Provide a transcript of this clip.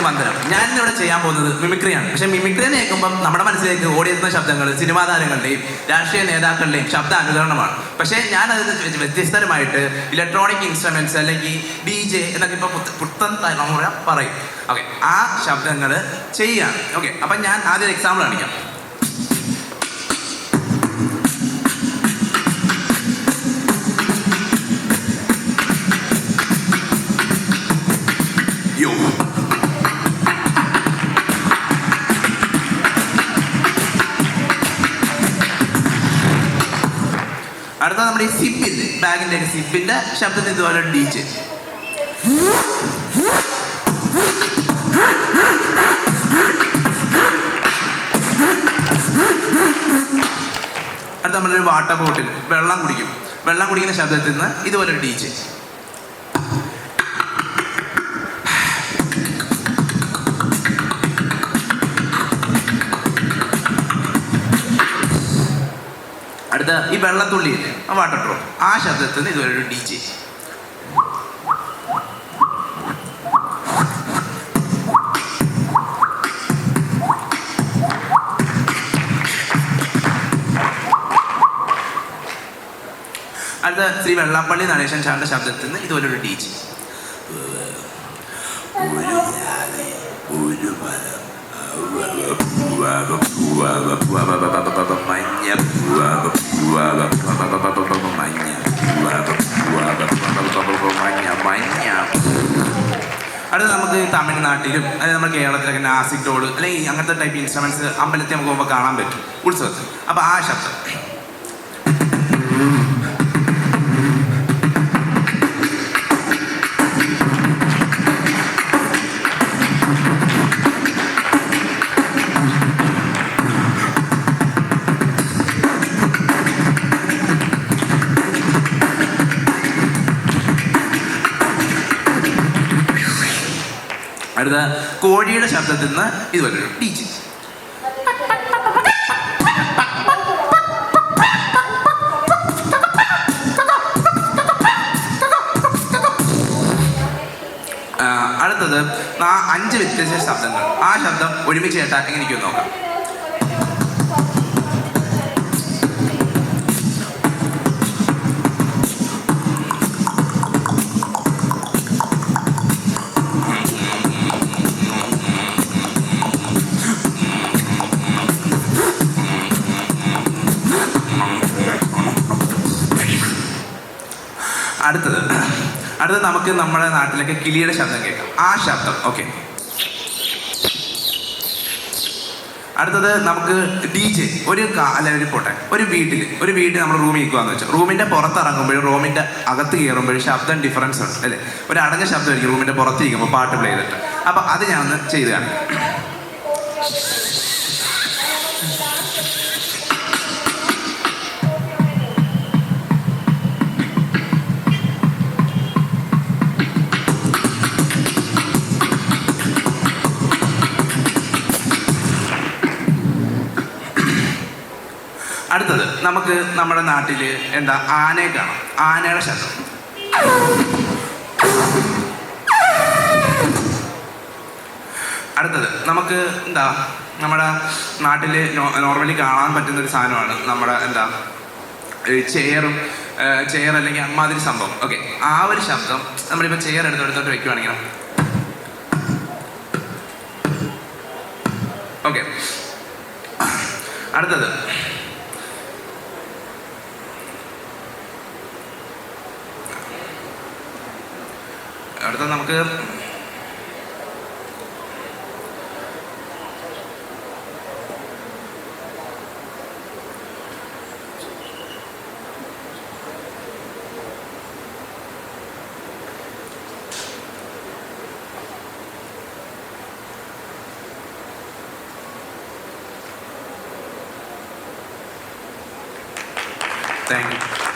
വന്ദനം ഞാൻ ഇവിടെ ചെയ്യാൻ പോകുന്നത് മിമിക്രിയാണ്. പക്ഷെ മിമിക്രി എന്ന് കേൾക്കുമ്പോൾ നമ്മുടെ മനസ്സിലേക്ക് ഓടിയെത്തുന്ന ശബ്ദങ്ങൾ സിനിമാ താരങ്ങളുടെയും രാഷ്ട്രീയ നേതാക്കളുടെയും ശബ്ദ അനുകരണമാണ്. പക്ഷേ ഞാൻ അത് വ്യത്യസ്തരമായിട്ട് ഇലക്ട്രോണിക് ഇൻസ്ട്രുമെന്റ്സ് അല്ലെങ്കിൽ ഡി ജെ എന്നൊക്കെ ഇപ്പോൾ പുത്തൻ തലമുറ പറയും. ഓക്കെ ആ ശബ്ദങ്ങൾ ചെയ്യാണ് ഓക്കെ അപ്പം ഞാൻ ആദ്യം എക്സാമ്പിൾ കാണിക്കാം. അടുത്ത നമ്മുടെ ഈ സിപ്പിന്റെ ബാഗിന്റെ സിപ്പിന്റെ ശബ്ദം ശബ്ദത്തിന് ഇതുപോലെ ഡീച്ച്. അടുത്ത നമ്മളൊരു വാട്ടർ ബോട്ടിൽ വെള്ളം കുടിക്കും. വെള്ളം കുടിക്കുന്ന ശബ്ദത്തിൽ നിന്ന് ഇതുപോലെ ഒരു ഈ വെള്ളത്തുള്ളി വാട്ടർ ഡ്രോപ്പ് ആ ശബ്ദത്തിൽ നിന്ന് ഇതുവരെ ഒരു ഡി ജെ അടുത്ത ശ്രീ വെള്ളാപ്പള്ളി നടേശൻ സാറിന്റെ ശബ്ദത്തിൽ നിന്ന് ഇതുപോലെ ഒരു ഡി ജെ ഒരു ഒരു മഞ്ഞ അടുത്ത നമുക്ക് തമിഴ്നാട്ടിലും അതായത് നമ്മുടെ കേരളത്തിലൊക്കെ നാസിക് ഡോൾ അല്ലെങ്കിൽ അങ്ങനത്തെ ടൈപ്പ് ഇൻസ്ട്രുമെന്റ്സ് അമ്പലത്തിൽ നമുക്ക് പോകുമ്പോൾ കാണാൻ പറ്റും. ഉത്സവത്തിൽ. അപ്പോൾ ആ ശബ്ദം. അടുത്ത കോഴിയുടെ ശബ്ദത്തിൽ നിന്ന് ഒരു ടീച്ച് അടുത്തത് അഞ്ച് വ്യത്യസ്ത ശബ്ദങ്ങൾ. ആ ശബ്ദം ഒരുമിച്ച് കേട്ടാൽ എങ്ങനെ നോക്കാം. അടുത്തത്. അടുത്തത് നമുക്ക് നമ്മുടെ നാട്ടിലൊക്കെ കിളിയുടെ ശബ്ദം കേൾക്കാം. ആ ശബ്ദം ഓക്കെ അടുത്തത് നമുക്ക് ഡി ജെ ഒരു അല്ല ഒരു പോട്ടെ ഒരു വീട്ടിൽ ഒരു വീട്ടിൽ നമ്മൾ റൂമിൽ നിൽക്കുകയെന്ന് വെച്ചാൽ റൂമിന്റെ പുറത്തിറങ്ങുമ്പോഴും റൂമിന്റെ അകത്ത് കയറുമ്പോഴും ശബ്ദം ഡിഫറൻസ് ഉണ്ട് അല്ലേ? ഒരു അടഞ്ഞ ശബ്ദമായിരിക്കും റൂമിന്റെ പുറത്തിരിക്കുമ്പോൾ പാട്ട് പ്ലേ ചെയ്തിട്ട്. അപ്പോൾ അത് ഞാനൊന്ന് ചെയ്ത് കാണിക്കാം. അടുത്തത് നമുക്ക് നമ്മുടെ നാട്ടിൽ എന്താ ആനയെ കാണാം. ആനയുടെ ശബ്ദം. അടുത്തത് നമുക്ക് എന്താ നമ്മുടെ നാട്ടിൽ നോർമലി കാണാൻ പറ്റുന്ന ഒരു സാധനമാണ് നമ്മുടെ എന്താ ചെയറും ചെയർ അല്ലെങ്കിൽ അമ്മാതിരി സംഭവം. ഓക്കെ ആ ഒരു ശബ്ദം നമ്മളിപ്പോൾ ചെയർ എടുത്ത് എടുത്തോട്ട് വെക്കുവാണെങ്കിൽ ഓക്കെ. അടുത്തത് അടുത്ത നമുക്ക് Thank യു